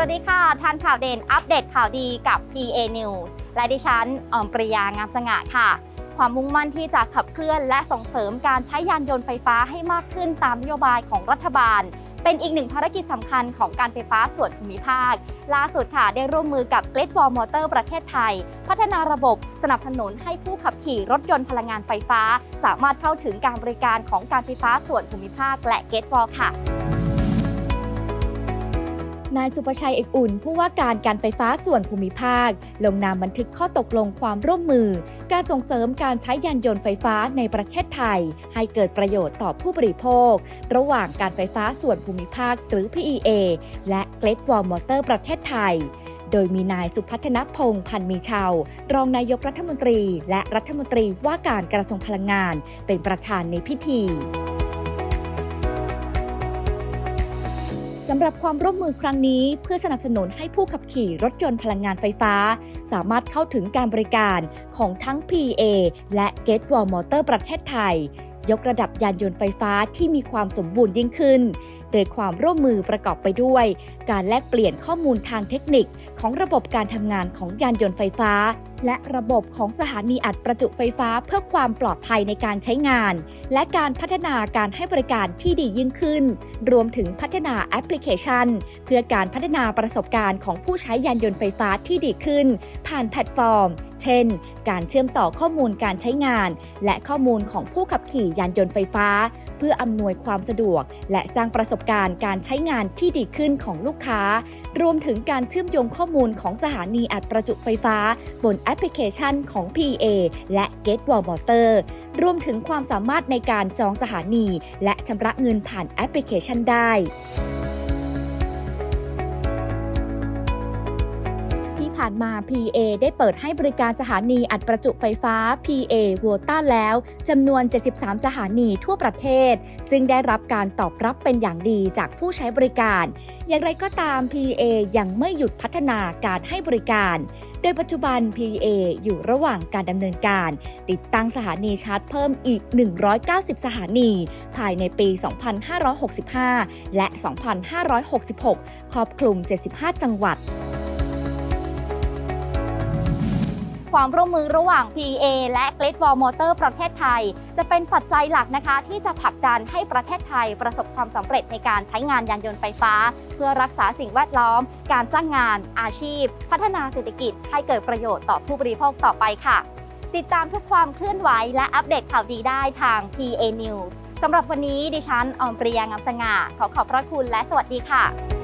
สวัสดีค่ะทันข่าวเด่นอัปเดตข่าวดีกับ PA News และดิฉันออมปริยางามสง่าค่ะ ความมุ่งมั่นที่จะขับเคลื่อนและส่งเสริมการใช้ยานยนต์ไฟฟ้าให้มากขึ้นตามนโยบายของรัฐบาล เป็นอีกหนึ่งภารกิจสำคัญของการไฟฟ้าส่วนภูมิภาค ล่าสุดค่ะได้ร่วมมือกับ Great Wall Motor ประเทศไทย พัฒนาระบบสนับสนุนให้ผู้ขับขี่รถยนต์พลังงานไฟฟ้า สามารถเข้าถึงการบริการของการไฟฟ้าส่วนภูมิภาค และ Great Wall ค่ะ นายสุประชัยเอกอุ่น ผู้ว่าการการไฟฟ้าส่วนภูมิภาค ลงนามบันทึกข้อตกลงความร่วมมือ การส่งเสริมการใช้ยานยนต์ไฟฟ้าในประเทศไทย ให้เกิดประโยชน์ต่อผู้บริโภค ระหว่างการไฟฟ้าส่วนภูมิภาคหรือ PEA และ Great Wall Motor ประเทศไทยโดยมีนายสุพัฒนพงษ์พันมีชาว รองนายกรัฐมนตรี และรัฐมนตรีว่าการกระทรวงพลังงาน เป็นประธานในพิธี สำหรับความร่วมมือครั้งนี้ เพื่อสนับสนุนให้ผู้ขับขี่รถยนต์พลังงานไฟฟ้า สามารถเข้าถึงการบริการของทั้ง PA และ Get Wall Motor ประเทศไทย ยกระดับยานยนต์ไฟฟ้าที่มีความสมบูรณ์ยิ่งขึ้น โดยความร่วมมือประกอบไปด้วย การแลกเปลี่ยนข้อมูลทางเทคนิคของระบบการทำงานของยานยนต์ไฟฟ้าและระบบของสถานีอัดประจุไฟฟ้าเพื่อความปลอดภัยในการใช้งาน และการพัฒนาการให้บริการที่ดียิ่งขึ้น รวมถึงพัฒนาแอปพลิเคชัน เพื่อการพัฒนาประสบการณ์ของผู้ใช้ยานยนต์ไฟฟ้าที่ดีขึ้น ผ่านแพลตฟอร์ม เช่น การเชื่อมต่อข้อมูลการใช้งาน และข้อมูลของผู้ขับขี่ยานยนต์ไฟฟ้า เพื่ออำนวยความสะดวก และสร้างประสบการณ์การใช้งานที่ดีขึ้นของลูกค้า รวมถึงการเชื่อมโยงข้อมูลของสถานีอัดประจุไฟฟ้าบนแอปพลิเคชันของ PA และ Get Wall Motor รวมถึงความสามารถในการจองสถานี และชำระเงินผ่านแอปพลิเคชันได้ ผ่านมา PA ได้เปิดให้บริการสถานีอัดประจุไฟฟ้า PA w o t a แล้วจำนวน 73 สถานีทั่วประเทศ ซึ่งได้รับการตอบรับเป็นอย่างดีจากผู้ใช้บริการ อย่างไรก็ตาม PA ยังไม่หยุดพัฒนาการให้บริการ โดยปัจจุบัน PA อยู่ระหว่างการดำเนินการ ติดตั้งสถานีชาร์จเพิ่มอีก 190 สถานี ภายในปี 2565 และ 2566 ครอบคลุม 75 จังหวัด ความร่วมมือระหว่าง PA และ Great Wall Motor ประเทศไทย จะเป็นปัจจัยหลักนะคะ ที่จะผลักดันให้ประเทศไทยประสบความสำเร็จในการใช้งานยานยนต์ไฟฟ้า เพื่อรักษาสิ่งแวดล้อม การจ้างงาน อาชีพ พัฒนาเศรษฐกิจ ให้เกิดประโยชน์ต่อผู้บริโภคต่อไปค่ะ ติดตามทุกความเคลื่อนไหวและอัปเดตข่าวดีได้ทาง PA News สำหรับวันนี้ดิฉันออมปริยางามสง่าขอขอบพระคุณและสวัสดีค่ะ